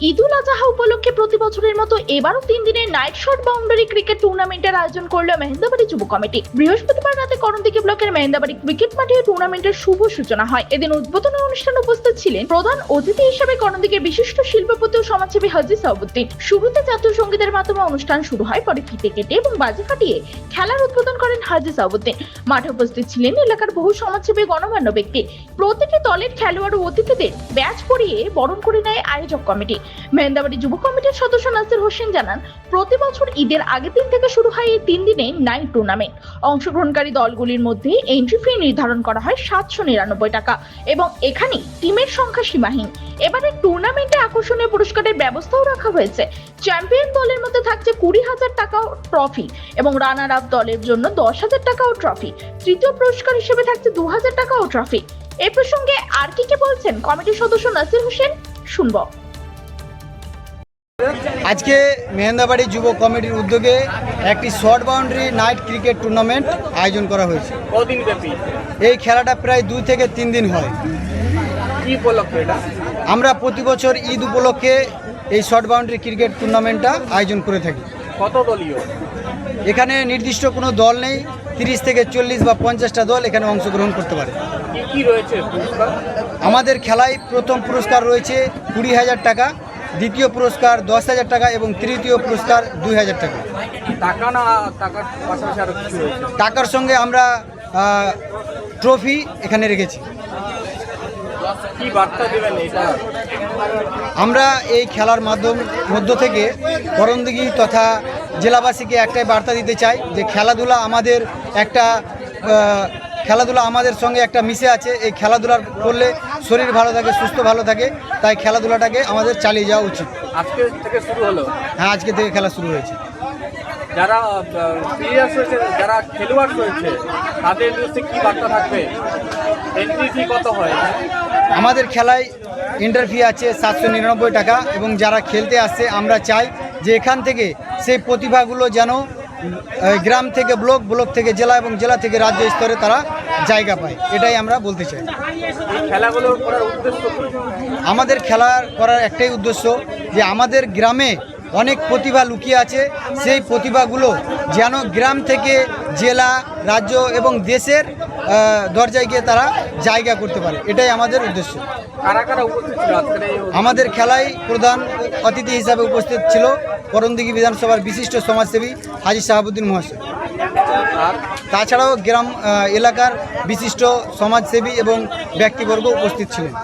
ঈদুল আজহা উপলক্ষে প্রতি বছরের মতো এবারও তিন দিনের নাইট শট বাউন্ডারি ক্রিকেট টুর্নামেন্টের আয়োজন করল মেহেন্দাবাড়ি যুব কমিটি। বৃহস্পতিবার রাতে করণদিঘি ব্লকের মেহেন্দাবাড়ি ক্রিকেট মাঠে টুর্নামেন্টের শুভ সূচনা হয়। এদিন উদ্বোধনী অনুষ্ঠানে উপস্থিত ছিলেন প্রধান অতিথি হিসেবে করণদিঘির বিশিষ্ট শিল্পপতি ও সমাজসেবী হাজি সাউবুদ্দিন শুরুতে জাতীয় সঙ্গীতের মাধ্যমে অনুষ্ঠান শুরু হয়, পরে ফিতে কেটে এবং বাজি ফাটিয়ে খেলার উদ্বোধন করেন হাজি সাউবুদ্দিন মাঠে উপস্থিত ছিলেন এলাকার বহু সমাজসেবী গণমান্য ব্যক্তি। প্রতিটি দলের খেলোয়াড় ও অতিথিদের ব্যাচ পরিয়ে বরণ করে নেয় আয়োজক কমিটি। মেহেন্দাবাড়ি যুব কমিটির সদস্য নাসির হোসেন জানান, প্রতি বছর ঈদের আগের দিন থেকে শুরু হয় এই তিন দিনে নাইট টুর্নামেন্ট। অংশগ্রহণকারী দলগুলির মধ্যে এন্ট্রি ফি নির্ধারণ করা হয় সাতশো নিরানব্বই টাকা এবং এখানে টিমের সংখ্যা সীমাহীন। এবারে টুর্নামেন্টে আকর্ষণীয় পুরস্কারের ব্যবস্থাও রাখা হয়েছে। চ্যাম্পিয়ন দলের মধ্যে থাকছে কুড়ি হাজার টাকা ট্রফি এবং রানার আপ দলের জন্য দশ হাজার টাকা ও ট্রফি। তৃতীয় পুরস্কার হিসেবে থাকছে দু হাজার টাকা ও ট্রফি। এ প্রসঙ্গে আর কি কে বলছেন কমিটির সদস্য নাসির হোসেন? শুনব। আজকে মেহেন্দাবাড়ি যুব কমিটির উদ্যোগে একটি short boundary night cricket tournament আয়োজন করা হয়েছে। এই খেলাটা প্রায় দুই থেকে তিন দিন হয়। আমরা প্রতি বছর ঈদ উপলক্ষে এই শর্ট বাউন্ডারি ক্রিকেট টুর্নামেন্টটা আয়োজন করে থাকি। কত দলীয়? এখানে নির্দিষ্ট কোনো দল নেই তিরিশ থেকে চল্লিশ বা পঞ্চাশটা দল এখানে অংশগ্রহণ করতে পারে। রয়েছে আমাদের খেলায় প্রথম পুরস্কার রয়েছে কুড়ি হাজার টাকা দ্বিতীয় পুরস্কার দশ হাজার টাকা এবং তৃতীয় পুরস্কার দুই হাজার টাকা। টাকা না টাকার পাশাপাশি আরও কিছু টাকার সঙ্গে আমরা ট্রফি এখানে রেখেছি। আমরা এই খেলার মাধ্যম মধ্য থেকে করণদিঘি তথা জেলাবাসীকে একটাই বার্তা দিতে চাই যে খেলাধুলা আমাদের একটা খেলাধুলা আমাদের সঙ্গে একটা মিশে আছে। এই খেলাধুলার করলে শরীর ভালো থাকে সুস্থ ভালো থাকে তাই খেলাধুলাটাকে আমাদের চালিয়ে যাওয়া উচিত। আজকে থেকে শুরু হলো? হ্যাঁ আজকে থেকে খেলা শুরু হয়েছে। যারা প্লেয়ার্স রয়েছে যারা খেলোয়াড় রয়েছে তাদের বিরুদ্ধে কি বার্তা থাকবে? এন্ট্রি ফি কত হয়? আমাদের খেলায় আছে সাতশো নিরানব্বই টাকা এবং যারা খেলতে আসছে আমরা চাই যে এখান থেকে সেই প্রতিভাগুলো যেন গ্রাম থেকে ব্লক ব্লক থেকে জেলা এবং জেলা থেকে রাজ্য স্তরে তারা জায়গা পায়। এটাই আমরা বলতে চাই। খেলাগুলো করার উদ্দেশ্য আমাদের খেলার করার একটাই উদ্দেশ্য যে আমাদের গ্রামে অনেক প্রতিভা লুকিয়ে আছে। সেই প্রতিভাগুলো যেন গ্রাম থেকে জেলা রাজ্য এবং দেশের দরজায় গিয়ে তারা জায়গা করতে পারে। এটাই আমাদের উদ্দেশ্য। আমাদের খেলায় প্রধান অতিথি হিসাবে উপস্থিত ছিল করণদিঘি বিধানসভার বিশিষ্ট সমাজসেবী হাজি শাহাবুদ্দিন মহাশয়। তাছাড়াও গ্রাম এলাকার বিশিষ্ট সমাজসেবী এবং ব্যক্তিবর্গ উপস্থিত ছিলেন।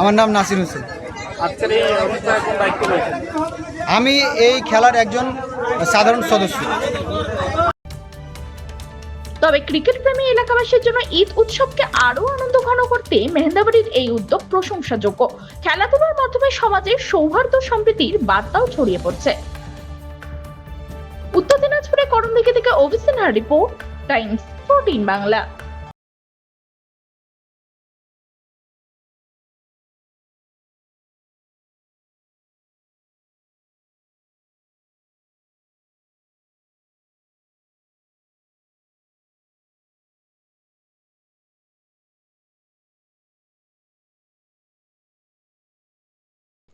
আমার নাম নাসির হোসেন। আমি এই খেলার একজন সাধারণ সদস্য। তবে ক্রিকেট প্রেমী এলাকাবাসীর জন্য ঈদ উৎসবকে আরও আনন্দ ঘন করতে মেহেন্দাবাড়ির এই উদ্যোগ প্রশংসাযোগ্য। খেলাধুলার মাধ্যমে সমাজে সৌহার্দ্য সম্প্রীতির বার্তাও ছড়িয়ে পড়ছে। উত্তর দিনাজপুরে করণদিঘি থেকে অভিসিনহার রিপোর্ট, টাইমস ফোরটিন বাংলা।